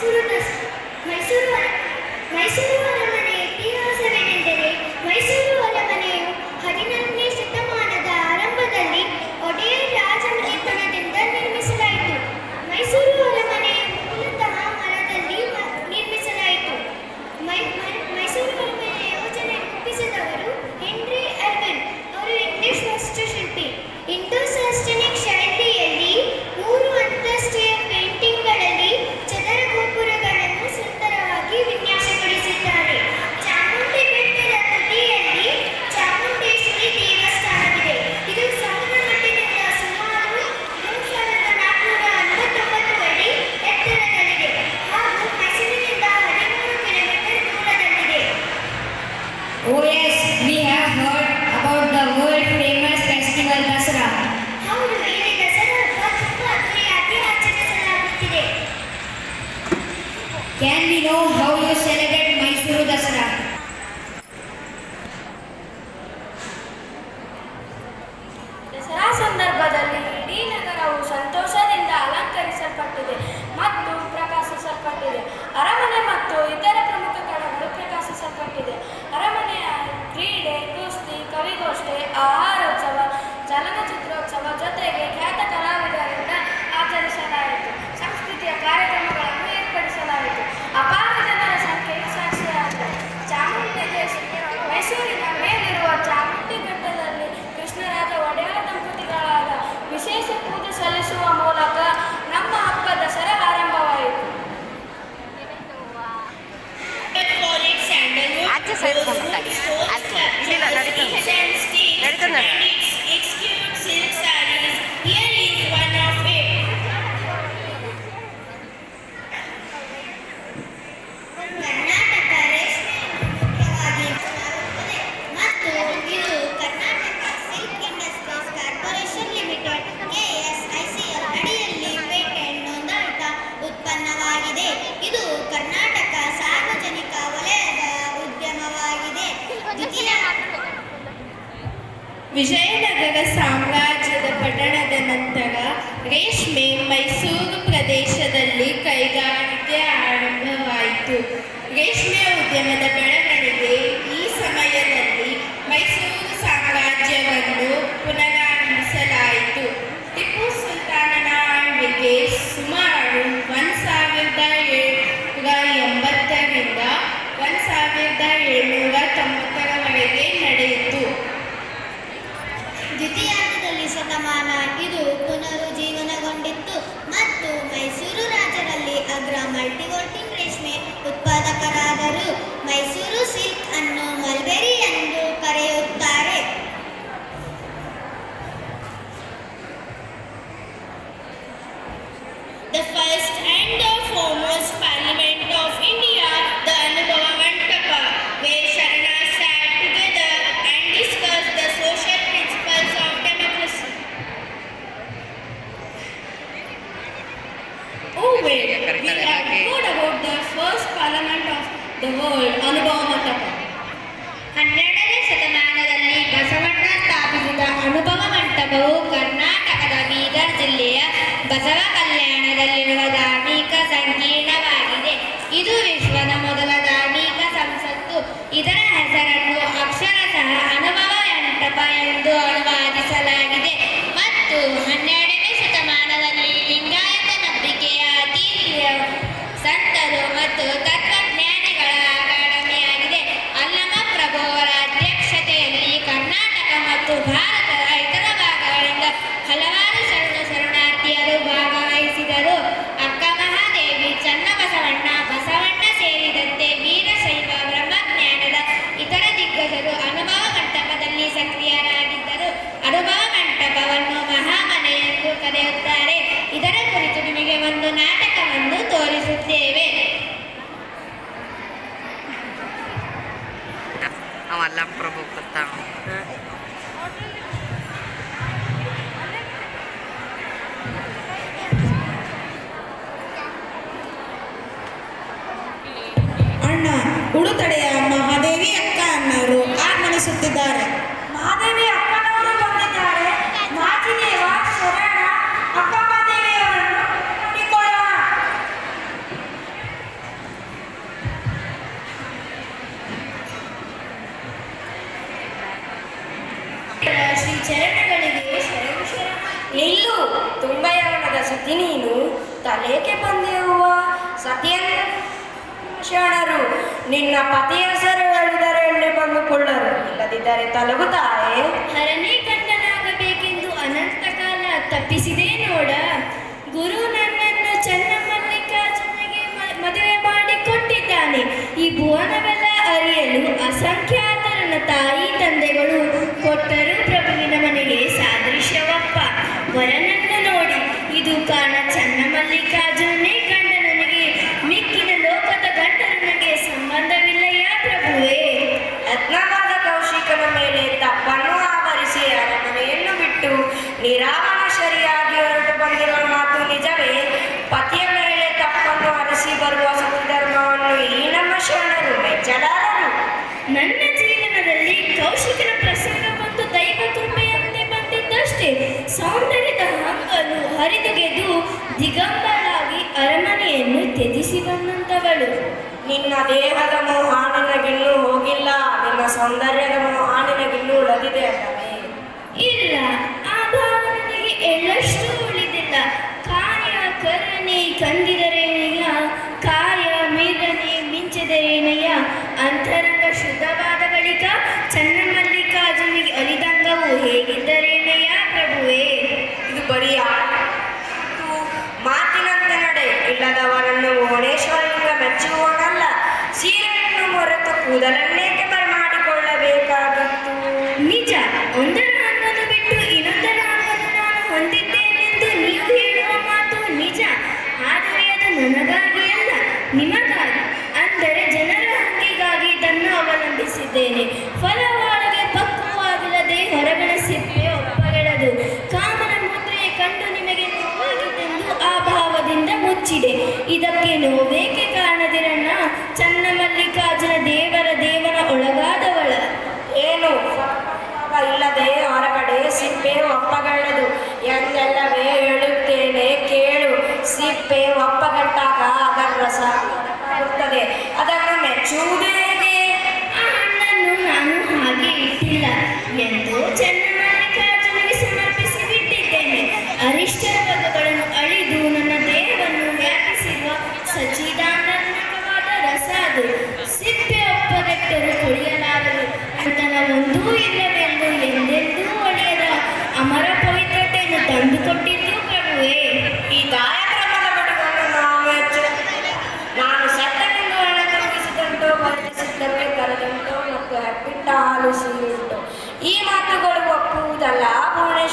Nice to do this. how you celebrate Mysuru Dasara. Basava ಕಲ್ಯಾಣದಲ್ಲಿರುವ ಧಾರ್ಮಿಕ ಸಂಕೀರ್ಣವಾಗಿದೆ. ಇದು ವಿಶ್ವದ ಮೊದಲ ಧಾರ್ಮಿಕ ಸಂಸತ್ತು. ಇದರ ಹೆಸರನ್ನು ಅಕ್ಷರಶಃ ಅನುಭವ ಮಂಟಪ ಎಂದು ಅನುವಾದಿಸಲಾಗಿದೆ. ಮತ್ತು ಹನ್ನೆರಡನೇ ಶತಮಾನದಲ್ಲಿ ಲಿಂಗಾಯತ ನಂಬಿಕೆಯ ಅತಿ ಸಂತರು ಮತ್ತು ತತ್ವಜ್ಞಾನಿಗಳ ಅಕಾಡೆಮಿಯಾಗಿದೆ. ಅಲ್ಲಮ ಪ್ರಭುವರ ಅಧ್ಯಕ್ಷತೆಯಲ್ಲಿ ಕರ್ನಾಟಕ ಮತ್ತು ಭಾರತ ಸತಿ ನೀನು ತಲೆಗೆ ಬಂದಿರುವ ಸತಿಯನ್ನು ಶರಣರು, ನಿನ್ನ ಪತಿ ಹೆಸರು ಹೇಳಿದರೆ ಎಣ್ಣೆ ಬಂದುಕೊಳ್ಳರು ಇಲ್ಲದಿದ್ದರೆ ತಲುಗುತ್ತಾರೆ ಹರನೇ ಕಂಡನಾಗಬೇಕೆಂದು ಅನಂತ ಕಾಲ ತಪ್ಪಿಸಿದೆ ನೋಡ. ಗುರು ನನ್ನನ್ನು ಮ- ಮದುವೆ ಮಾಡಿ ಕೊಟ್ಟಿದ್ದಾನೆ ಈ ಭುವನವೆಲ್ಲ ಅರಿಯಲು ಅಸಂಖ್ಯಾತರನ್ನ ತಾಯಿ ತಂದೆಗಳು ಕೊಟ್ಟರು ಪ್ರಭುವಿನ ಮನೆಗೆ ಸಾದೃಶ್ಯವಪ್ಪ. ವರನನ್ನು ಇದು ಕಾರಣ ಚನ್ನಮಲ್ಲಿಕಾರ್ಜುನೇ ಕಂಡ ನನಗೆ ಮಿಕ್ಕಿನ ಲೋಕದ ಗಂಡ ನನಗೆ ಸಂಬಂಧವಿಲ್ಲಯ್ಯ ಪ್ರಭುವೇ? ರತ್ನವಾದ ಕೌಶಿಕನ ಮೇಲೆ ತಪ್ಪನ್ನು ಆವರಿಸಿ ಅರಮನೆಯನ್ನು ಬಿಟ್ಟು ನಿರಾಮನ ಸರಿಯಾಗಿ ಹೊರಟು ಬಂದಿರುವ ಮಾತು ನಿಜವೇ? ಪತಿಯ ಮೇಲೆ ತಪ್ಪನ್ನು ಅರಸಿ ಬರುವ ಸತ್ಯಧರ್ಮವನ್ನು ಈ ನಮ್ಮ ಶರಣರು ಮೆಚ್ಚಲಾರರು. ನನ್ನ ಜೀವನದಲ್ಲಿ ಕೌಶಿಕನ ಪ್ರಸಂಗ ಬಂದು ದೈವ ತುಂಬೆಯಂತೆ ಬಂದಿದ್ದಷ್ಟೇ. ಸೌಂದರ್ಯದ ಹಂಗಲು ಹರಿದುಗೆದು ದಿಗಂಬರಾಗಿ ಅರಮನೆಯನ್ನು ತ್ಯಜಿಸಿ ಬಂದಂಥವಳು ನಿನ್ನ ದೇಹದ ಮೋಹ ನಿನಗಿನ್ನೂ ಹೋಗಿಲ್ಲ ನಿನ್ನ ಸೌಂದರ್ಯದ ಮೋಹ ನಿನಗಿನ್ನೂ ಉಳಿದಿದೆ ಅಲ್ಲವೇ? ಇಲ್ಲ ಆ ಭಾವ ನನಗೆ ಎಳ್ಳಷ್ಟು ಉಳಿದಿಲ್ಲ. ಕಾರ್ಯ ಕರಣೆ ಕಂದಿದರೇನಯ್ಯ ಕಾಯ ಮೇಲನೆ ಮಿಂಚದರೇನಯ್ಯ ಅಂತರಂಗ ಶುದ್ಧವಾದ ಬಳಿಕ ಚನ್ನಮಲ್ಲಿಕಾರ್ಜುನಿಗೆ ಅಲಿದಂಗವು ಹೇಗಿದ್ದರೇನಯ್ಯ ಪ್ರಭುವೇ ಇದು ಬರೀ ಮಾತು, ಮಾತಿನಂತೆ ನಡೆ ಇಲ್ಲದವರನ್ನು ಭುವನೇಶ್ವರನಿಂದ ಮೆಚ್ಚುವವನಲ್ಲ ಸೀರೆಯನ್ನು ಮೊರೆತು ಕೂದಲನ್ನೇಕೆ ಬರಮಾಡಿಕೊಳ್ಳಬೇಕಾಗಿತ್ತು? ನಿಜ, ಒಂದರ ಅನ್ನೋದು ಬಿಟ್ಟು ಇನ್ನೊಂದರ ಅನ್ನೋದು ನಾನು ಹೊಂದಿದ್ದೇನೆಂದು ನೀವು ಹೇಳುವ ಮಾತು ನಿಜ. ಆದರೆ ಅದು ನನಗಾಗಿ ಅಲ್ಲ, ನಿಮಗಾಗಿ. ಅಂದರೆ ಜನರ ಹಕ್ಕಿಗಾಗಿ ಇದನ್ನು ಅವಲಂಬಿಸಿದ್ದೇನೆ. ಫಲವಾಗಿ ಪಕ್ವವಾಗಿಲ್ಲದೆ ಹೊರಗಣ ಸಿಪ್ಪೆ ಒಪ್ಪಗೆಡದು. ಕಾಮನ ಮುದ್ರೆ ಕಂಡು ನಿಮಗೆ ನೋವಾಗಿದ್ದೆಂದು ಆ ಭಾವದಿಂದ ಮುಚ್ಚಿದೆ. ಇದಕ್ಕೆ ನೋವೇಕೆ ಕಾರಣದಿರಣ್ಣ? ಚನ್ನಮಲ್ಲಿಕಾರ್ಜುನ ದೇವ ಒಳಗಾದವಳ. ಏನು? ಇಲ್ಲದೆ ಹೊರಗಡೆ ಸಿಪ್ಪೆ ಒಪ್ಪಗಳದು ಎಂದೆಲ್ಲವೇ ಹೇಳುತ್ತೇನೆ ಕೇಳು. ಸಿಪ್ಪೆ ಒಪ್ಪಗಟ್ಟಾಗ ಅದರ ರಸ ಬರುತ್ತದೆ ಅದನ್ನು ಮೆಚ್ಚುವುದೇ ನಾನು ಹಾಗೆ ಇಟ್ಟಿಲ್ಲ ಎಂದು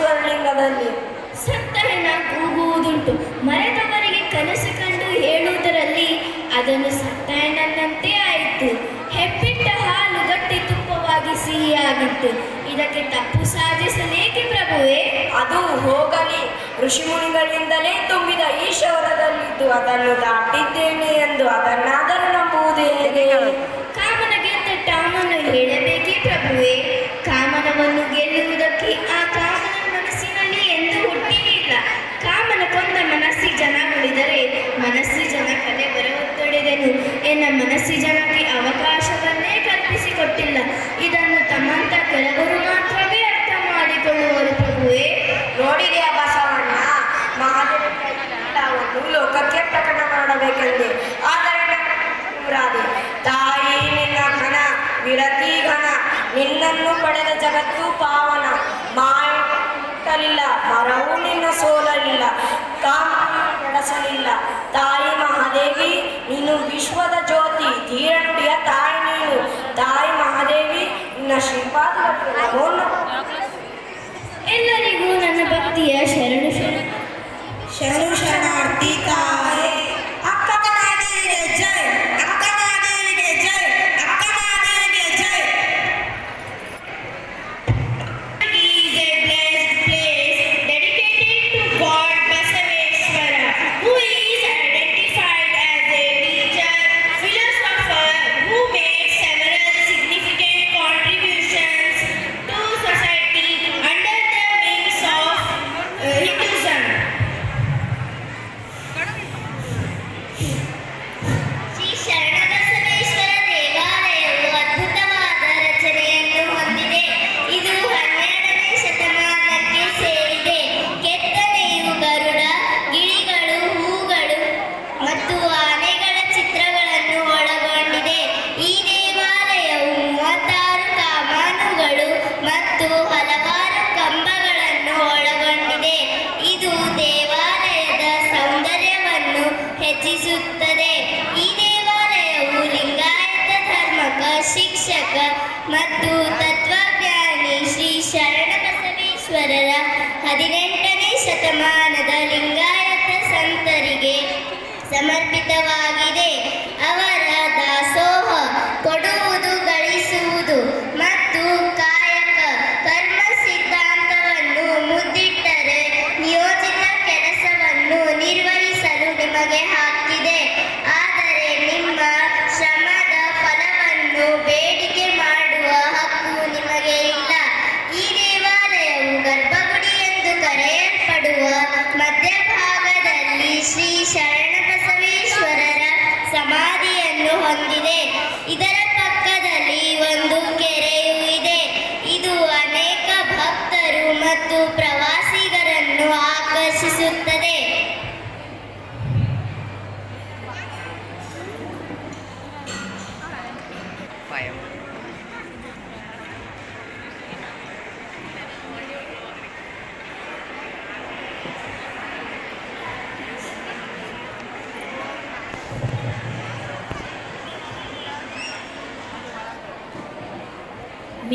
ಲಿಂಗದಲ್ಲಿ ಸತ್ತ ಹೆಣ ಕೂಗುವುದುಂಟು. ಮರೆತವರಿಗೆ ಕನಸು ಕಂಡು ಹೇಳುವುದರಲ್ಲಿ ಅದನ್ನು ಸತ್ತ ಹೆಣ್ಣಂತೆ ಆಯಿತು. ಹೆಪ್ಪಿಟ್ಟ ಹಾಲು ಗಟ್ಟಿ ತುಪ್ಪವಾಗಿ ಸಿಹಿಯಾಗಿತ್ತು. ಇದಕ್ಕೆ ತಪ್ಪು ಸಾಧಿಸಲೇಕೆ ಪ್ರಭುವೇ? ಅದು ಹೋಗಲಿ. ಋಷಿಮುನಿಗಳಿಂದಲೇ ತುಂಬಿದ ಈ ಅದನ್ನು ದಾಟಿದ್ದೇನೆ ಎಂದು ಅದನ್ನಾದರೂ ನಂಬುವುದೇ ಹೇಗೆ? ಕಾಮನ ಗೆದ್ದ ಟಾಮನ್ನು ಹೇಳಬೇಕೇ ಪ್ರಭುವೇ? ವಿಶ್ವದ ಜ್ಯೋತಿ ಧೀರ ನುಡಿಯ ತಾಯಿ ನೀನು ತಾಯಿ ಮಹಾದೇವಿ ನಿನ್ನ ಶ್ರೀಪಾದಕ್ಕೆ ನಮೋ ನಮಃ. ಎಲ್ಲರಿಗೂ ನನ್ನ ಭಕ್ತಿಯ ಶರಣು ಶರಣು ಶರಣು ಶರಣಾರ್ಥಿ ತಾಯಿ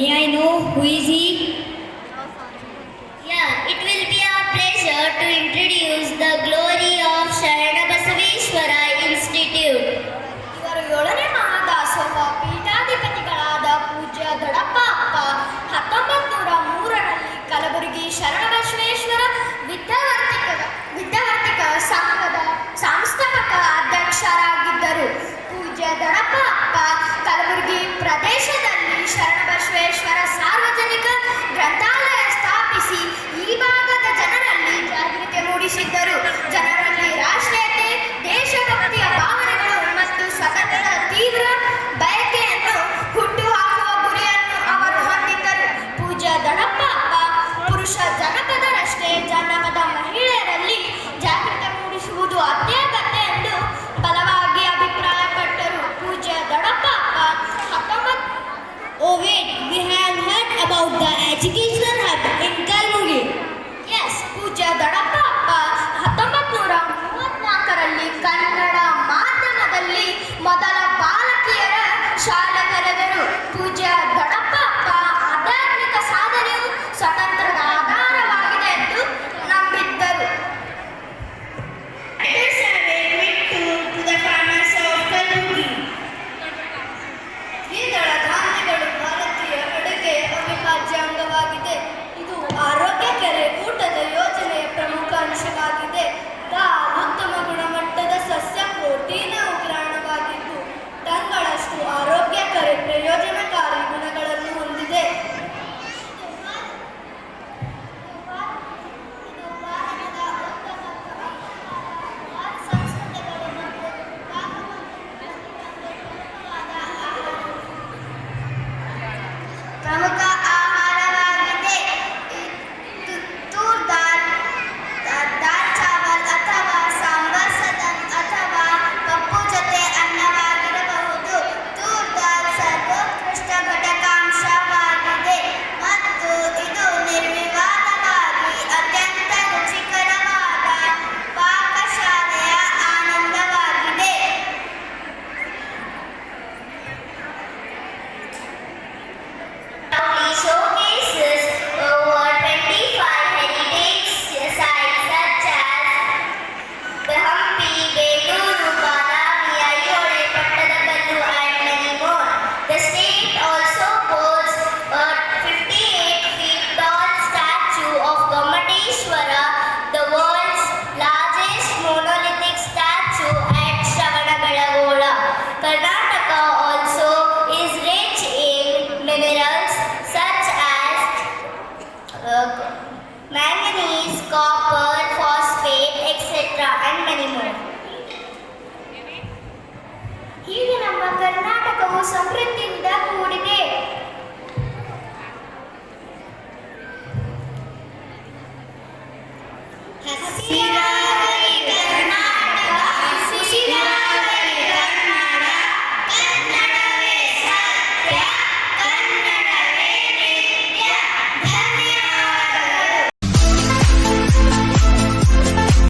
May I know who is he? Yeah, it will be our pleasure to introduce the glory of Sharanabasaveshwara Institute. ಇವರು ಏಳನೇ ಮಹಾದಾಸೋಹ ಪೀಠಾಧಿಪತಿಗಳಾದ ಪೂಜ್ಯ ದೊಡಪ್ಪ ಅಪ್ಪ ಹತ್ತೊಂಬತ್ತು ನೂರ ಮೂರರಲ್ಲಿ ಕಲಬುರಗಿ ಶರಣ ಬಸವೇಶ್ವರ ವಿದ್ಯಾವರ್ತಿಕ ವಿದ್ಯಾವರ್ತಿಕ ಸಂಘದ ಸಂಸ್ಥಾಪಕ ಅಧ್ಯಕ್ಷರಾಗಿದ್ದರು ಪೂಜ್ಯ ದೊಡಪ್ಪ